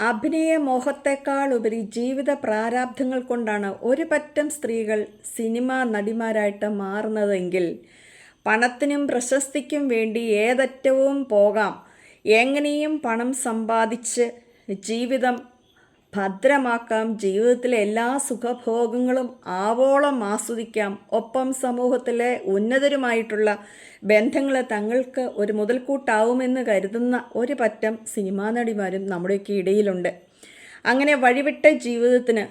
അഭിനയ മോഹത്തെക്കാൾ ഉപരി ജീവിത പ്രാരാബ്ധങ്ങൾ കൊണ്ടാണ് ഒരു പറ്റം സ്ത്രീകൾ സിനിമാ നടിമാരായിട്ട് മാറുന്നതെങ്കിൽ പണത്തിനും പ്രശസ്തിക്കും വേണ്ടി ഏതറ്റവും പോകാം. എങ്ങനെയും പണം സമ്പാദിച്ച് ജീവിതം ഭദ്രമാക്കാം ജീവിതത്തിലെ എല്ലാ സുഖഭോഗങ്ങളും ആവോളം ആസ്വദിക്കാം. ഒപ്പം സമൂഹത്തിലെ ഉന്നതരുമായിട്ടുള്ള ബന്ധങ്ങളെ തങ്ങൾക്ക് ഒരു മുതൽക്കൂട്ടാവുമെന്ന് കരുതുന്ന ഒരു പറ്റം സിനിമാ നടിമാരും നമ്മുടെയൊക്കെ ഇടയിലുണ്ട്. അങ്ങനെ വഴിവിട്ട ജീവിതത്തിന്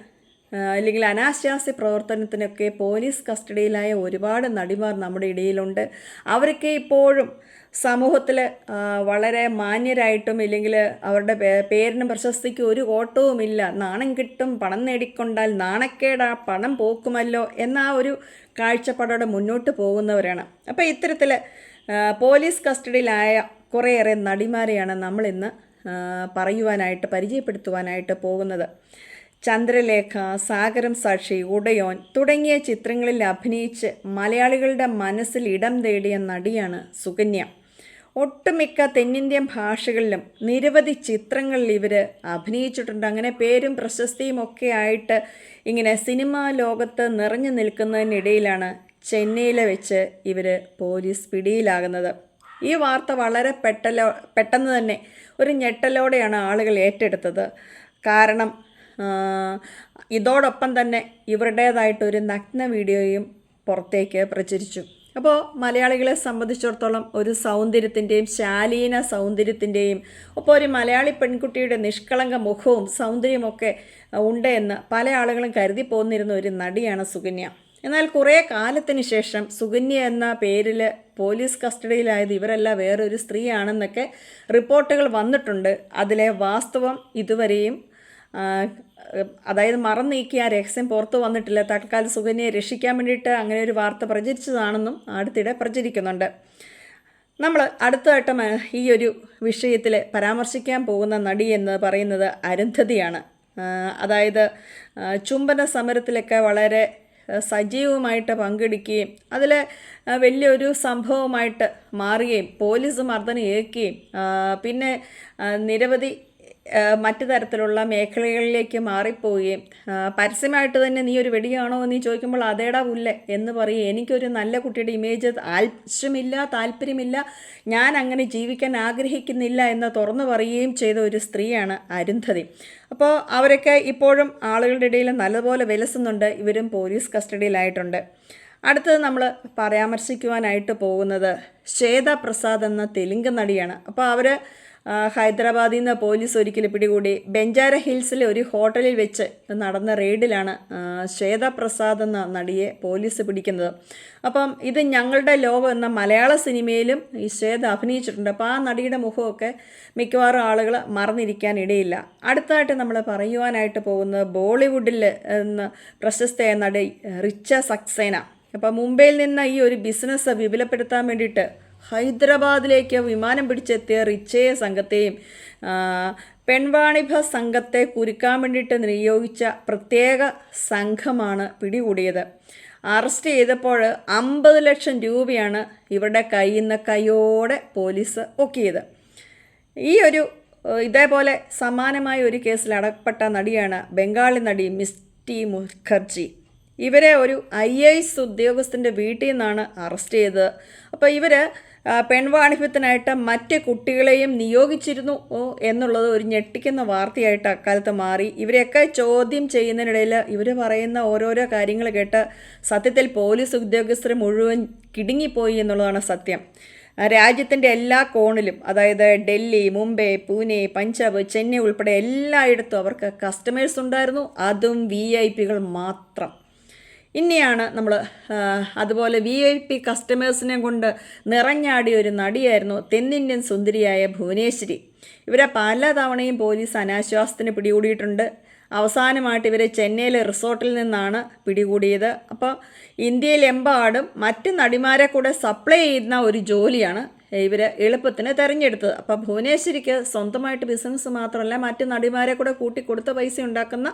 അല്ലെങ്കിൽ അനാശാസ്യ പ്രവർത്തനത്തിനൊക്കെ പോലീസ് കസ്റ്റഡിയിലായ ഒരുപാട് നടിമാർ നമ്മുടെ ഇടയിലുണ്ട്. അവരൊക്കെ ഇപ്പോഴും സമൂഹത്തിൽ വളരെ മാന്യരായിട്ടും ഇല്ലെങ്കിൽ അവരുടെ പേരിന് പ്രശസ്തിക്കും ഒരു കോട്ടവുമില്ല നാണം കിട്ടും പണം നേടിക്കൊണ്ടാൽ നാണക്കേടാ പണം പോക്കുമല്ലോ എന്ന ആ ഒരു കാഴ്ചപ്പാടോടെ മുന്നോട്ട് പോകുന്നവരാണ്. അപ്പോൾ ഇത്തരത്തിൽ പോലീസ് കസ്റ്റഡിയിലായ കുറേയേറെ നടിമാരെയാണ് നമ്മളിന്ന് പറയുവാനായിട്ട് പരിചയപ്പെടുത്തുവാനായിട്ട് പോകുന്നത്. ചന്ദ്രലേഖ സാഗരം സാക്ഷി ഉടയോൻ തുടങ്ങിയ ചിത്രങ്ങളിൽ അഭിനയിച്ച് മലയാളികളുടെ മനസ്സിൽ ഇടം തേടിയ നടിയാണ് സുകന്യ. ഒട്ടുമിക്ക തെന്നിന്ത്യൻ ഭാഷകളിലും നിരവധി ചിത്രങ്ങളിൽ ഇവർ അഭിനയിച്ചിട്ടുണ്ട്. അങ്ങനെ പേരും പ്രശസ്തിയും ഒക്കെ ആയിട്ട് ഇങ്ങനെ സിനിമാ ലോകത്ത് നിറഞ്ഞു നിൽക്കുന്നതിനിടയിലാണ് ചെന്നൈയിലെ വെച്ച് ഇവർ പോലീസ് പിടിയിലാകുന്നത്. ഈ വാർത്ത വളരെ പെട്ടലോ പെട്ടെന്ന് തന്നെ ഒരു ഞെട്ടലോടെയാണ് ആളുകൾ ഏറ്റെടുത്തത്. കാരണം ഇതോടൊപ്പം തന്നെ ഇവരുടേതായിട്ടൊരു നഗ്ന വീഡിയോയും പുറത്തേക്ക് പ്രചരിച്ചു. അപ്പോൾ മലയാളികളെ സംബന്ധിച്ചിടത്തോളം ഒരു സൗന്ദര്യത്തിന്റെയും ശാലീന സൗന്ദര്യത്തിന്റെയും ഒപ്പം ഒരു മലയാളി പെൺകുട്ടിയുടെ നിഷ്കളങ്ക മുഖവും സൗന്ദര്യമൊക്കെ ഉണ്ട് എന്ന് പല ആളുകളും കരുതി പോന്നിരുന്ന ഒരു നടിയാണ് സുകന്യ. എന്നാൽ കുറേ കാലത്തിന് ശേഷം സുകന്യ എന്ന പേരിൽ പോലീസ് കസ്റ്റഡിയിലായത് ഇവരല്ല വേറൊരു സ്ത്രീയാണെന്നൊക്കെ റിപ്പോർട്ടുകൾ വന്നിട്ടുണ്ട്. അതിലെ വാസ്തവം ഇതുവരെയും അതായത് മറന്നീക്കി ആ രഹസ്യം പുറത്തു വന്നിട്ടില്ല. തൽക്കാലം സുകന്യയെ രക്ഷിക്കാൻ വേണ്ടിയിട്ട് അങ്ങനെ ഒരു വാർത്ത പ്രചരിച്ചതാണെന്നും അടുത്തിടെ പ്രചരിക്കുന്നുണ്ട്. നമ്മൾ അടുത്തതായിട്ട് ഈ ഒരു വിഷയത്തിൽ പരാമർശിക്കാൻ പോകുന്ന നടി എന്ന് പറയുന്നത് അരുന്ധതിയാണ്. അതായത് ചുംബന സമരത്തിലൊക്കെ വളരെ സജീവമായിട്ട് പങ്കെടുക്കുകയും അതിൽ വലിയൊരു സംഭവമായിട്ട് മാറുകയും പോലീസ് മർദ്ദനം ഏൽക്കുകയും പിന്നെ നിരവധി മറ്റു തരത്തിലുള്ള മേഖലകളിലേക്ക് മാറിപ്പോവുകയും പരസ്യമായിട്ട് തന്നെ നീ ഒരു വെടിയാണോ? എന്ന് ചോദിക്കുമ്പോൾ അതേടാ ഉല്ല എന്ന് പറയും. എനിക്കൊരു നല്ല കുട്ടിയുടെ ഇമേജ് ആവശ്യമില്ല താല്പര്യമില്ല ഞാൻ അങ്ങനെ ജീവിക്കാൻ ആഗ്രഹിക്കുന്നില്ല എന്ന് തുറന്നു പറയുകയും ചെയ്ത ഒരു സ്ത്രീയാണ് അരുന്ധതി. അപ്പോൾ അവരൊക്കെ ഇപ്പോഴും ആളുകളുടെ ഇടയിൽ നല്ലപോലെ വിലസുന്നുണ്ട്. ഇവരും പോലീസ് കസ്റ്റഡിയിലായിട്ടുണ്ട്. അടുത്തത് നമ്മൾ പരാമർശിക്കുവാനായിട്ട് പോകുന്നത് ശ്വേത പ്രസാദ് എന്ന തെലുങ്ക് നടിയാണ്. അപ്പോൾ അവർ ഹൈദരാബാദിൽ നിന്ന് പോലീസ് ഒരിക്കൽ പിടികൂടി. ബെഞ്ചാര ഹിൽസിലെ ഒരു ഹോട്ടലിൽ വെച്ച് നടന്ന റെയ്ഡിലാണ് ശ്വേത പ്രസാദ് എന്ന നടിയെ പോലീസ് പിടിക്കുന്നത്. അപ്പം ഇത് ഞങ്ങളുടെ ലോകം എന്ന മലയാള സിനിമയിലും ഈ ശ്വേത അഭിനയിച്ചിട്ടുണ്ട്. അപ്പോൾ ആ നടിയുടെ മുഖമൊക്കെ മിക്കവാറും ആളുകൾ മറന്നിരിക്കാൻ ഇടയില്ല അടുത്തതായിട്ട് നമ്മൾ പറയുവാനായിട്ട് പോകുന്നത് ബോളിവുഡിൽ എന്ന പ്രശസ്തയായ നടി റിച്ച സക്സേന. അപ്പം മുംബൈയിൽ നിന്ന് ഈ ഒരു ബിസിനസ് വിപുലപ്പെടുത്താൻ വേണ്ടിയിട്ട് ഹൈദരാബാദിലേക്ക് വിമാനം പിടിച്ചെത്തിയ റിച്ചയെ സംഘത്തെയും പെൺവാണിഭ സംഘത്തെ കുരുക്കാൻ വേണ്ടിയിട്ട് നിയോഗിച്ച പ്രത്യേക സംഘമാണ് പിടികൂടിയത്. അറസ്റ്റ് ചെയ്തപ്പോൾ അമ്പത് ലക്ഷം രൂപയാണ് ഇവരുടെ കയ്യിൽ നിന്ന് കൈയോടെ പോലീസ് ഒക്കിയത്. ഈ ഒരു ഇതേപോലെ സമാനമായ ഒരു കേസിൽ അടക്കപ്പെട്ട നടിയാണ് ബംഗാളി നടി മിസ്റ്റി മുഖർജി. ഇവരെ ഒരു ഐ എസ് ഉദ്യോഗസ്ഥന്റെ വീട്ടിൽ നിന്നാണ് അറസ്റ്റ് ചെയ്തത്. അപ്പോൾ ഇവർ പെൺവാണിഭ്യത്തിനായിട്ട് മറ്റ് കുട്ടികളെയും നിയോഗിച്ചിരുന്നു എന്നുള്ളത് ഒരു ഞെട്ടിക്കുന്ന വാർത്തയായിട്ട് അക്കാലത്ത് മാറി. ഇവരെയൊക്കെ ചോദ്യം ചെയ്യുന്നതിനിടയിൽ ഇവർ പറയുന്ന ഓരോരോ കാര്യങ്ങൾ കേട്ട് സത്യത്തിൽ പോലീസ് ഉദ്യോഗസ്ഥർ മുഴുവൻ കിടുങ്ങിപ്പോയി എന്നുള്ളതാണ് സത്യം. രാജ്യത്തിന്റെ എല്ലാ കോണിലും അതായത് ഡൽഹി മുംബൈ പൂനെ പഞ്ചാബ് ചെന്നൈ ഉൾപ്പെടെ എല്ലായിടത്തും അവർക്ക് കസ്റ്റമേഴ്സ് ഉണ്ടായിരുന്നു. അതും വി ഐ പികൾ മാത്രം. ഇനിയാണ് നമ്മൾ അതുപോലെ വി ഐ പി കസ്റ്റമേഴ്സിനെ കൊണ്ട് നിറഞ്ഞാടിയ ഒരു നടിയായിരുന്നു തെന്നിന്ത്യൻ സുന്ദരിയായ ഭുവനേശ്വരി. ഇവരെ പല തവണയും പോലീസ് അനാശ്വാസത്തിന് പിടികൂടിയിട്ടുണ്ട്. അവസാനമായിട്ട് ഇവരെ ചെന്നൈയിലെ റിസോർട്ടിൽ നിന്നാണ് പിടികൂടിയത്. അപ്പോൾ ഇന്ത്യയിലെമ്പാടും മറ്റ് നടിമാരെ കൂടെ സപ്ലൈ ചെയ്യുന്ന ഒരു ജോലിയാണ് ഇവർ എളുപ്പത്തിന് തെരഞ്ഞെടുത്തത്. അപ്പോൾ ഭുവനേശ്വരിക്ക് സ്വന്തമായിട്ട് ബിസിനസ് മാത്രമല്ല മറ്റ് നടിമാരെ കൂടെ കൂട്ടി കൊടുത്ത പൈസ ഉണ്ടാക്കുന്ന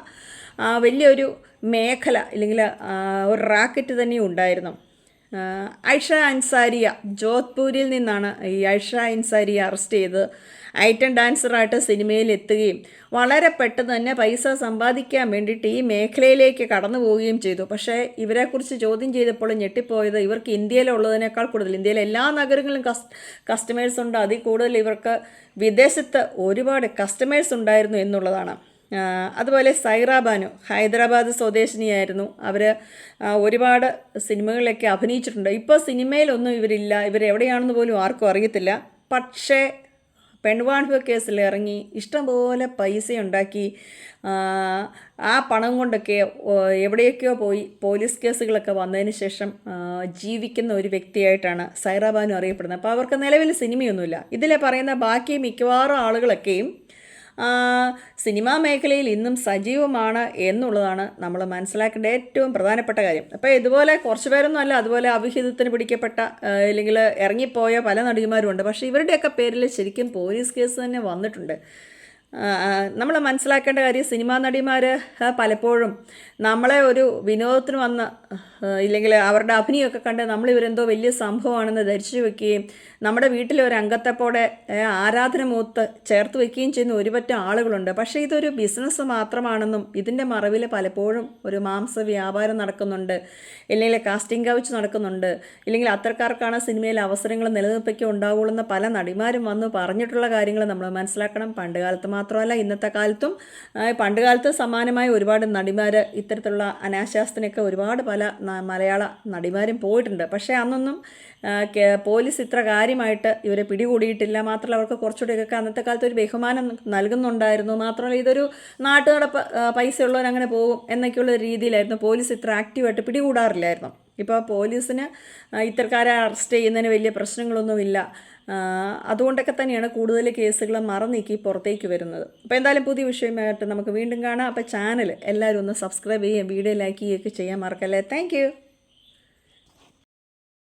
വലിയൊരു മേഖല ഇല്ലെങ്കിൽ ഒരു റാക്കറ്റ് തന്നെ ഉണ്ടായിരുന്നു. ഐഷ അൻസാരിയ ജോധ്പൂരിൽ നിന്നാണ് ഈ ഐഷ അൻസാരിയ അറസ്റ്റ് ചെയ്തത്. ഐറ്റം ഡാൻസറായിട്ട് സിനിമയിൽ എത്തുകയും വളരെ പെട്ടെന്ന് തന്നെ പൈസ സമ്പാദിക്കാൻ വേണ്ടിയിട്ട് ഈ മേഖലയിലേക്ക് കടന്നു പോവുകയും ചെയ്തു. പക്ഷേ ഇവരെക്കുറിച്ച് ചോദ്യം ചെയ്തപ്പോൾ ഞെട്ടിപ്പോയത് ഇവർക്ക് ഇന്ത്യയിലുള്ളതിനേക്കാൾ കൂടുതൽ. ഇന്ത്യയിലെ എല്ലാ നഗരങ്ങളിലും കസ് കസ്റ്റമേഴ്സ് ഉണ്ട്. അതിൽ കൂടുതൽ ഇവർക്ക് വിദേശത്ത് ഒരുപാട് കസ്റ്റമേഴ്സ് ഉണ്ടായിരുന്നു എന്നുള്ളതാണ്. അതുപോലെ സൈറ ബാനു ഹൈദരാബാദ് സ്വദേശിനിയായിരുന്നു. അവർ ഒരുപാട് സിനിമകളിലൊക്കെ അഭിനയിച്ചിട്ടുണ്ട്. ഇപ്പോൾ സിനിമയിലൊന്നും ഇവരില്ല. ഇവരെവിടെയാണെന്ന് പോലും ആർക്കും അറിയത്തില്ല. പക്ഷേ പെൺവാണിഭ കേസിൽ ഇറങ്ങി ഇഷ്ടംപോലെ പൈസ ഉണ്ടാക്കി ആ, പണം കൊണ്ടൊക്കെ എവിടെയൊക്കെയോ പോയി പോലീസ് കേസുകളൊക്കെ വന്നതിന് ശേഷം ജീവിക്കുന്ന ഒരു വ്യക്തിയായിട്ടാണ് സൈറാബാനു അറിയപ്പെടുന്നത്. അപ്പോൾ അവർക്ക് നിലവിൽ സിനിമയൊന്നുമില്ല. ഇതിലെ പറയുന്ന ബാക്കി മിക്കവാറും ആളുകളൊക്കെയും സിനിമാ മേഖലയിൽ ഇന്നും സജീവമാണ് എന്നുള്ളതാണ് നമ്മൾ മനസ്സിലാക്കേണ്ട ഏറ്റവും പ്രധാനപ്പെട്ട കാര്യം. അപ്പോൾ ഇതുപോലെ കുറച്ച് പേരൊന്നും അല്ല അതുപോലെ അവിഹിതത്തിന് പിടിക്കപ്പെട്ട അല്ലെങ്കിൽ ഇറങ്ങിപ്പോയ പല നടിമാരും ഉണ്ട് പക്ഷേ ഇവരുടെയൊക്കെ പേരിൽ ശരിക്കും പോലീസ് കേസ് തന്നെ വന്നിട്ടുണ്ട്. നമ്മൾ മനസ്സിലാക്കേണ്ട കാര്യം സിനിമാ നടിമാർ പലപ്പോഴും നമ്മളെ ഒരു വിനോദത്തിന് വന്ന് ഇല്ലെങ്കിൽ അവരുടെ അഭിനയമൊക്കെ കണ്ട് നമ്മൾ ഇവരെന്തോ വലിയ സംഭവമാണെന്ന് ധരിച്ചു വെക്കുകയും നമ്മുടെ വീട്ടിലെ ഒരു അംഗത്തെപ്പോടെ ആരാധന മൂത്ത് ചേർത്ത് വെക്കുകയും ചെയ്യുന്ന ഒരുപറ്റം ആളുകളുണ്ട്. പക്ഷേ ഇതൊരു ബിസിനസ് മാത്രമാണെന്നും ഇതിന്റെ മറവിൽ പലപ്പോഴും ഒരു മാംസ വ്യാപാരം നടക്കുന്നുണ്ട്. ഇല്ലെങ്കിൽ കാസ്റ്റിംഗ് കൗച്ച് നടക്കുന്നുണ്ട്. ഇല്ലെങ്കിൽ അത്തരക്കാർക്കാണ് സിനിമയിൽ അവസരങ്ങൾ നിലനിൽപ്പിക്കുക ഉണ്ടാവുള്ളൂ എന്ന് പല നടിമാരും വന്ന് പറഞ്ഞിട്ടുള്ള കാര്യങ്ങൾ നമ്മൾ മനസ്സിലാക്കണം. പണ്ട് കാലത്ത് മാത്രമല്ല ഇന്നത്തെ കാലത്തും പണ്ട് കാലത്ത് സമാനമായ ഒരുപാട് നടിമാർ ഇത്തരത്തിലുള്ള അനാശാസ്തിനൊക്കെ ഒരുപാട് പല മലയാള നടിമാരും പോയിട്ടുണ്ട്. പക്ഷേ അന്നൊന്നും പോലീസ് ഇത്ര കാര്യമായിട്ട് ഇവരെ പിടികൂടിയിട്ടില്ല. മാത്രമല്ല അവർക്ക് കുറച്ചുകൂടിയൊക്കെ അന്നത്തെ കാലത്ത് ഒരു ബഹുമാനം നൽകുന്നുണ്ടായിരുന്നു. മാത്രമല്ല ഇതൊരു നാട്ടുനടപ്പ് പൈസ ഉള്ളവരങ്ങനെ പോകും എന്നൊക്കെയുള്ള രീതിയിലായിരുന്നു. പോലീസ് ഇത്ര ആക്റ്റീവായിട്ട് പിടികൂടാറില്ലായിരുന്നു. ഇപ്പോൾ പോലീസിന് ഇത്തരക്കാരെ അറസ്റ്റ് ചെയ്യുന്നതിന് വലിയ പ്രശ്നങ്ങളൊന്നുമില്ല. അതുകൊണ്ടൊക്കെ തന്നെയാണ് കൂടുതൽ കേസുകൾ മറന്നീക്കി പുറത്തേക്ക് വരുന്നത്. അപ്പോൾ എന്തായാലും പുതിയ വിഷയമായിട്ട് നമുക്ക് വീണ്ടും കാണാം. അപ്പോൾ ചാനൽ എല്ലാവരും ഒന്ന് സബ്സ്ക്രൈബ് ചെയ്യുകയും വീഡിയോ ലൈക്ക് ചെയ്യുകയൊക്കെ ചെയ്യാൻ മറക്കല്ലേ. താങ്ക്